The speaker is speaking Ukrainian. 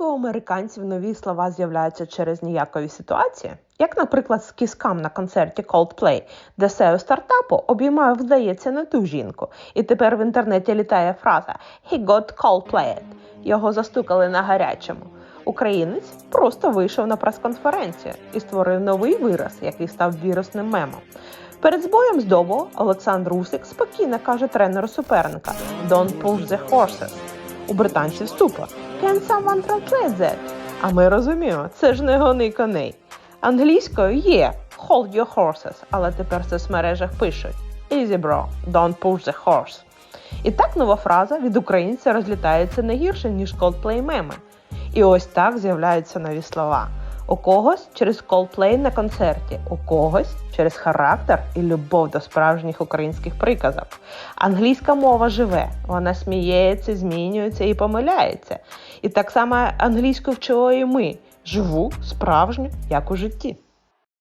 У американців нові слова з'являються через ніякові ситуації, як, наприклад, з кіскам на концерті Coldplay, де SEO стартапу обіймав, здається, не ту жінку, і тепер в інтернеті літає фраза «He got Coldplayed». Його застукали на гарячому. Українець просто вийшов на прес-конференцію і створив новий вираз, який став вірусним мемом. Перед збоєм з дому Олександр Усик спокійно каже тренеру суперника «Don't push the horses». У британців ступор «Can someone translate that?» А ми розуміємо, це ж не гони коней. Англійською є «Hold your horses», але тепер в соцмережах пишуть «Easy bro, don't push the horse». І так нова фраза від українця розлітається не гірше, ніж Coldplay меми. І ось так з'являються нові слова. У когось через колплей на концерті, у когось через характер і любов до справжніх українських приказок. Англійська мова живе, вона сміється, змінюється і помиляється. І так само англійською вчили і ми живу справжню, як у житті.